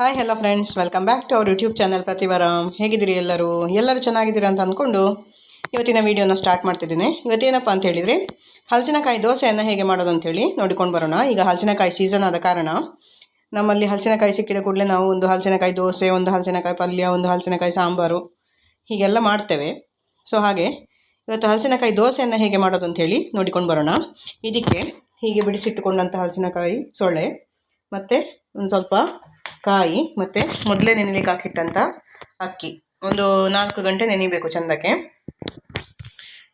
Hi hello friends welcome back to our YouTube channel ಪ್ರತಿವಾರಂ ಹೇಗಿದ್ದೀರಿ ಎಲ್ಲರೂ? ಎಲ್ಲರೂ ಚೆನ್ನಾಗಿದ್ದೀರಾ ಅಂತ ಅಂದ್ಕೊಂಡು ಇವತ್ತಿನ ವೀಡಿಯೋನ ಸ್ಟಾರ್ಟ್ ಮಾಡ್ತಿದ್ದೀನಿ. ಇವತ್ತೇನಪ್ಪ ಅಂತ ಹೇಳಿದರೆ, ಹಲಸಿನಕಾಯಿ ದೋಸೆಯನ್ನು ಹೇಗೆ ಮಾಡೋದು ಅಂತೇಳಿ ನೋಡಿಕೊಂಡು ಬರೋಣ. ಈಗ ಹಲಸಿನಕಾಯಿ ಸೀಸನ್ ಆದ ಕಾರಣ ನಮ್ಮಲ್ಲಿ ಹಲಸಿನಕಾಯಿ ಸಿಕ್ಕಿದ ಕೂಡಲೇ ನಾವು ಒಂದು ಹಲಸಿನಕಾಯಿ ದೋಸೆ, ಒಂದು ಹಲಸಿನಕಾಯಿ ಪಲ್ಯ, ಒಂದು ಹಲಸಿನಕಾಯಿ ಸಾಂಬಾರು ಹೀಗೆಲ್ಲ ಮಾಡ್ತೇವೆ. ಸೊ ಹಾಗೆ ಇವತ್ತು ಹಲಸಿನಕಾಯಿ ದೋಸೆಯನ್ನು ಹೇಗೆ ಮಾಡೋದು ಅಂತೇಳಿ ನೋಡಿಕೊಂಡು ಬರೋಣ. ಇದಕ್ಕೆ ಹೀಗೆ ಬಿಡಿಸಿಟ್ಟುಕೊಂಡಂಥ ಹಲಸಿನಕಾಯಿ ಸೊಳ್ಳೆ ಮತ್ತು ಒಂದು ಸ್ವಲ್ಪ ಕಾಯಿ ಮತ್ತು ಮೊದಲೇ ನೆನೆಲಿಕ್ಕೆ ಹಾಕಿಟ್ಟಂಥ ಅಕ್ಕಿ. ಒಂದು ನಾಲ್ಕು ಗಂಟೆ ನೆನಿಬೇಕು ಚಂದಕ್ಕೆ.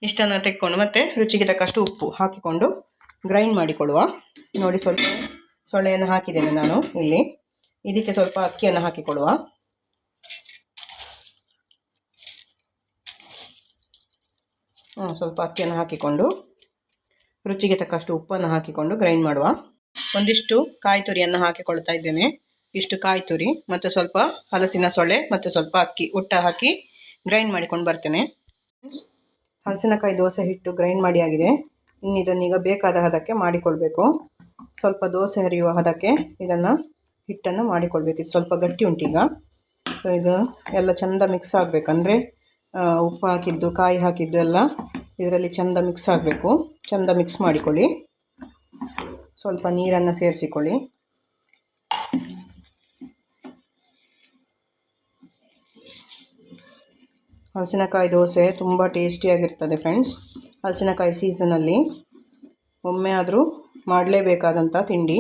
ಇಷ್ಟನ್ನು ತೆಕ್ಕೊಂಡು ಮತ್ತು ರುಚಿಗೆ ತಕ್ಕಷ್ಟು ಉಪ್ಪು ಹಾಕಿಕೊಂಡು ಗ್ರೈಂಡ್ ಮಾಡಿಕೊಳ್ಳುವ. ನೋಡಿ ಸ್ವಲ್ಪ ಸೊಳ್ಳೆಯನ್ನು ಹಾಕಿದ್ದೇನೆ ನಾನು ಇಲ್ಲಿ. ಇದಕ್ಕೆ ಸ್ವಲ್ಪ ಅಕ್ಕಿಯನ್ನು ಹಾಕಿಕೊಳ್ಳುವ. ಸ್ವಲ್ಪ ಅಕ್ಕಿಯನ್ನು ಹಾಕಿಕೊಂಡು ರುಚಿಗೆ ತಕ್ಕಷ್ಟು ಉಪ್ಪನ್ನು ಹಾಕಿಕೊಂಡು ಗ್ರೈಂಡ್ ಮಾಡುವ. ಒಂದಿಷ್ಟು ಕಾಯಿ ತುರಿಯನ್ನು ಹಾಕಿಕೊಳ್ತಾ ಇದ್ದೇನೆ. ಇಷ್ಟು ಕಾಯಿ ತುರಿ, ಮತ್ತು ಸ್ವಲ್ಪ ಹಲಸಿನ ಸೊಳ್ಳೆ, ಮತ್ತು ಸ್ವಲ್ಪ ಅಕ್ಕಿ ಉಟ್ಟ ಹಾಕಿ ಗ್ರೈಂಡ್ ಮಾಡಿಕೊಂಡು ಬರ್ತೇನೆ. ಹಲಸಿನಕಾಯಿ ದೋಸೆ ಹಿಟ್ಟು ಗ್ರೈಂಡ್ ಮಾಡಿ ಆಗಿದೆ. ಇನ್ನು ಇದನ್ನೀಗ ಬೇಕಾದ ಹದಕ್ಕೆ ಮಾಡಿಕೊಳ್ಬೇಕು. ಸ್ವಲ್ಪ ದೋಸೆ ಹರಿಯುವ ಹದಕ್ಕೆ ಇದನ್ನು ಹಿಟ್ಟನ್ನು ಮಾಡಿಕೊಳ್ಬೇಕು. ಇದು ಸ್ವಲ್ಪ ಗಟ್ಟಿ ಉಂಟೀಗ ಸೊ ಇದು ಎಲ್ಲ ಚೆಂದ ಮಿಕ್ಸ್ ಆಗಬೇಕಂದ್ರೆ ಉಪ್ಪು ಹಾಕಿದ್ದು, ಕಾಯಿ ಹಾಕಿದ್ದು ಎಲ್ಲ ಇದರಲ್ಲಿ ಚೆಂದ ಮಿಕ್ಸ್ ಆಗಬೇಕು. ಚೆಂದ ಮಿಕ್ಸ್ ಮಾಡಿಕೊಳ್ಳಿ. ಸ್ವಲ್ಪ ನೀರನ್ನು ಸೇರಿಸಿಕೊಳ್ಳಿ. ಹಲಸಿನಕಾಯಿ ದೋಸೆ ತುಂಬ ಟೇಸ್ಟಿಯಾಗಿರ್ತದೆ ಫ್ರೆಂಡ್ಸ್ ಹಲಸಿನಕಾಯಿ ಸೀಸನಲ್ಲಿ ಒಮ್ಮೆ ಆದರೂ ಮಾಡಲೇಬೇಕಾದಂಥ ತಿಂಡಿ.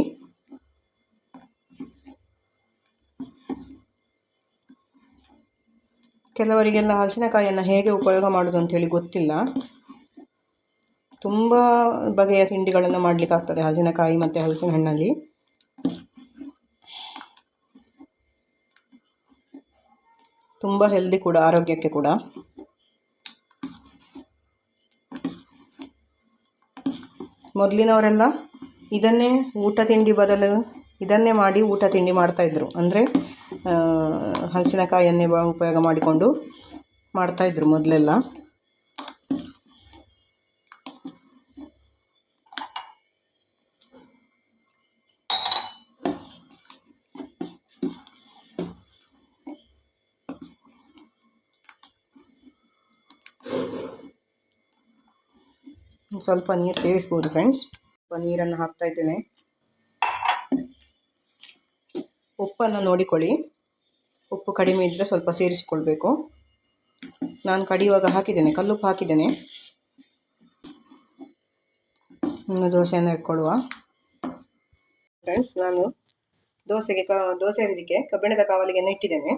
ಕೆಲವರಿಗೆಲ್ಲ ಹಲಸಿನಕಾಯಿಯನ್ನು ಹೇಗೆ ಉಪಯೋಗ ಮಾಡೋದು ಅಂಥೇಳಿ ಗೊತ್ತಿಲ್ಲ. ತುಂಬ ಬಗೆಯ ತಿಂಡಿಗಳನ್ನು ಮಾಡಲಿಕ್ಕಾಗ್ತದೆ ಹಲಸಿನಕಾಯಿ ಮತ್ತು ಹಲಸಿನ ಹಣ್ಣಲ್ಲಿ. ತುಂಬ ಹೆಲ್ದಿ ಕೂಡ, ಆರೋಗ್ಯಕ್ಕೆ ಕೂಡ. ಮೊದಲಿನವರೆಲ್ಲ ಇದನ್ನೇ ಊಟ ತಿಂಡಿ ಬದಲು ಇದನ್ನೇ ಮಾಡಿ ಊಟ ತಿಂಡಿ ಮಾಡ್ತಾಯಿದ್ರು ಅಂದರೆ ಹಲಸಿನಕಾಯಿಯನ್ನೇ ಬ- ಉಪಯೋಗ ಮಾಡಿಕೊಂಡು ಮಾಡ್ತಾಯಿದ್ರು ಮೊದಲೆಲ್ಲ. ಸ್ವಲ್ಪ ನೀರು ಸೇರಿಸ್ಬೋದು ಫ್ರೆಂಡ್ಸ್ ಸ್ವಲ್ಪ ನೀರನ್ನು ಹಾಕ್ತಾ ಇದ್ದೇನೆ. ಉಪ್ಪನ್ನು ನೋಡಿಕೊಳ್ಳಿ. ಉಪ್ಪು ಕಡಿಮೆ ಇದ್ದರೆ ಸ್ವಲ್ಪ ಸೇರಿಸಿಕೊಳ್ಬೇಕು. ನಾನು ಕಡಿಯುವಾಗ ಹಾಕಿದ್ದೇನೆ, ಕಲ್ಲುಪ್ಪು ಹಾಕಿದ್ದೇನೆ. ಇನ್ನು ದೋಸೆಯನ್ನು ಇಟ್ಕೊಳ್ಳುವ. ಫ್ರೆಂಡ್ಸ್ ನಾನು ದೋಸೆಗೆ ಕ, ದೋಸೆ ಇದಕ್ಕೆ ಕಬ್ಬಿಣದ ಕಾವಲಿಗೆ ಇಟ್ಟಿದ್ದೇನೆ.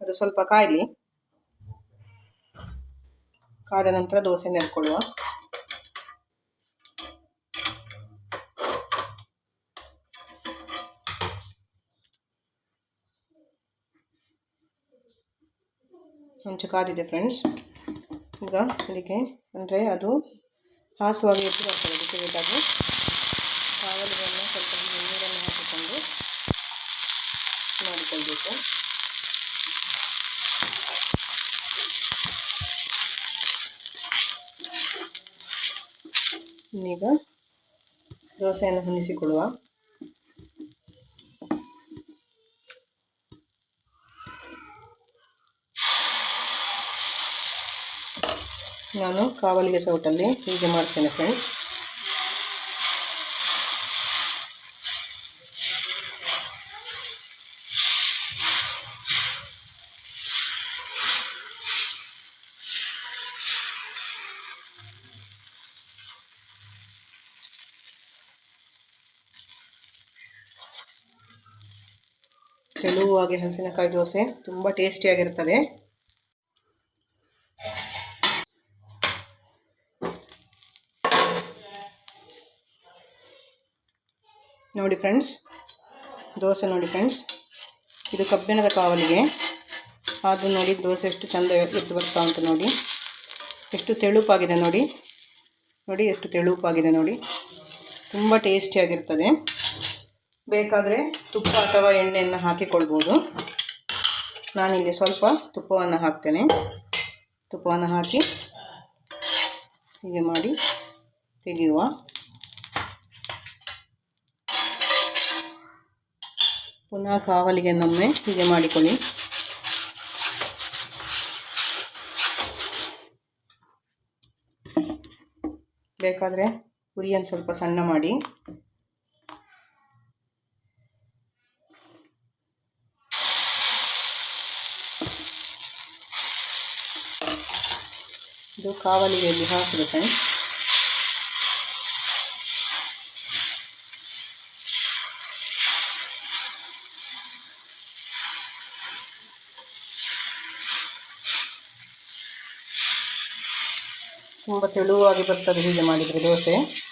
ಅದು ಸ್ವಲ್ಪ ಕಾಯಲಿ. ಕಾದ ನಂತರ ದೋಸೆ ನೆರ್ಕೊಳ್ಳುವ ಕೊಂಚ ಕಾದಿದೆ ಫ್ರೆಂಡ್ಸ್. ಈಗ ಇದಕ್ಕೆ ಅಂದರೆ ಅದು ಹಾಸುವಾಗಿ ಎದ್ದು ಬರ್ತದೆ ಅದಕ್ಕೆ ಬೇಕಾಗಿ ಕಾವಲಿಗಳನ್ನು ಸ್ವಲ್ಪ ನೀರನ್ನು ಹಾಕಿಕೊಂಡು ಮಾಡಿಕೊಳ್ಬೇಕು. ಈಗ ದೋಸೆಯನ್ನು ಹೊಂದಿಸಿಕೊಳ್ಳುವ. ನಾನು ಕಾವಲಿಗೆ ಸೌಟಲ್ಲಿ ಹೀಗೆ ಮಾಡ್ತೇನೆ ಫ್ರೆಂಡ್ಸ್ ತೆಳುವಾಗಿ ಹಲಸಿನಕಾಯಿ ದೋಸೆ. ತುಂಬ ಟೇಸ್ಟಿಯಾಗಿರ್ತದೆ ನೋಡಿ ಫ್ರೆಂಡ್ಸ್ ದೋಸೆ ನೋಡಿ ಫ್ರೆಂಡ್ಸ್ ಇದು ಕಬ್ಬಿಣದ ಕಾವಲಿಗೆ. ಆದರೂ ನೋಡಿ ದೋಸೆ ಎಷ್ಟು ಚೆಂದ ಎದ್ದು ಬರ್ತಾ ಉಂಟು ನೋಡಿ. ಎಷ್ಟು ತೆಳುಪಾಗಿದೆ ನೋಡಿ. ನೋಡಿ ಎಷ್ಟು ತೆಳುಪಾಗಿದೆ ನೋಡಿ. ತುಂಬ ಟೇಸ್ಟಿಯಾಗಿರ್ತದೆ ಬೇಕಾದರೆ ತುಪ್ಪ ಅಥವಾ ಎಣ್ಣೆಯನ್ನು ಹಾಕಿಕೊಳ್ಬೋದು. ನಾನಿಲ್ಲಿ ಸ್ವಲ್ಪ ತುಪ್ಪವನ್ನು ಹಾಕ್ತೇನೆ. ತುಪ್ಪವನ್ನು ಹಾಕಿ ಹೀಗೆ ಮಾಡಿ ತೆಗೆಯುವ. ಪುನಃ ಕಾವಲಿಗೆ ನಮ್ಮೆ ಹೀಗೆ ಮಾಡಿಕೊಳ್ಳಿ. ಬೇಕಾದರೆ ಉರಿಯನ್ನು ಸ್ವಲ್ಪ ಸಣ್ಣ ಮಾಡಿ. ಇದು ಕಾವಲಿಗೆಯಲ್ಲಿ ಹಾಕಿದೆ ಫ್ರೆಂಡ್ಸ್. ತುಂಬ ತೆಳುವಾಗಿ ಬರ್ತದೆ ಹೀಗೆ ಮಾಡಿದರೆ ದೋಸೆ.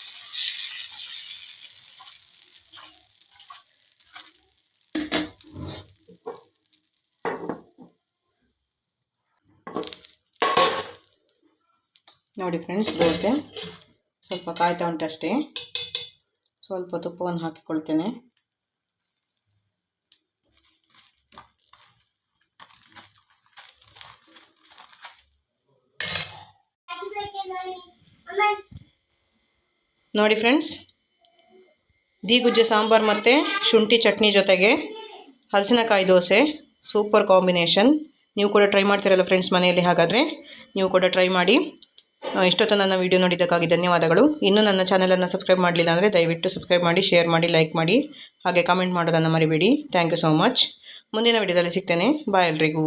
ನೋಡಿ ಫ್ರೆಂಡ್ಸ್ ದೋಸೆ. ಸ್ವಲ್ಪ ಕಾಯ್ತಾ ಉಂಟಷ್ಟೇ. ಸ್ವಲ್ಪ ತುಪ್ಪವನ್ನು ಹಾಕಿಕೊಳ್ತೇನೆ. ನೋಡಿ ಫ್ರೆಂಡ್ಸ್ ದೀಗುಜ್ಜೆ ಸಾಂಬಾರು ಮತ್ತು ಶುಂಠಿ ಚಟ್ನಿ ಜೊತೆಗೆ ಹಲಸಿನಕಾಯಿ ದೋಸೆ. ಸೂಪರ್ ಕಾಂಬಿನೇಷನ್ ನೀವು ಕೂಡ ಟ್ರೈ ಮಾಡ್ತೀರಲ್ಲ ಫ್ರೆಂಡ್ಸ್ ಮನೆಯಲ್ಲಿ ಹಾಗಾದರೆ, ನೀವು ಕೂಡ ಟ್ರೈ ಮಾಡಿ. ಇಷ್ಟೊತ್ತು ನನ್ನ ವೀಡಿಯೋ ನೋಡಿದ್ದಕ್ಕಾಗಿ ಧನ್ಯವಾದಗಳು. ಇನ್ನೂ ನನ್ನ ಚಾನಲನ್ನು ಸಬ್ಸ್ಕ್ರೈಬ್ ಮಾಡಲಿಲ್ಲ ಅಂದರೆ ದಯವಿಟ್ಟು ಸಬ್ಸ್ಕ್ರೈಬ್ ಮಾಡಿ, ಶೇರ್ ಮಾಡಿ, ಲೈಕ್ ಮಾಡಿ, ಹಾಗೆ ಕಾಮೆಂಟ್ ಮಾಡೋದನ್ನು ಮರಿಬೇಡಿ. Thank you so much. ಮುಂದಿನ ವಿಡಿಯೋದಲ್ಲಿ ಸಿಗ್ತೇನೆ. ಬಾಯ್ ಎಲ್ರಿಗೂ.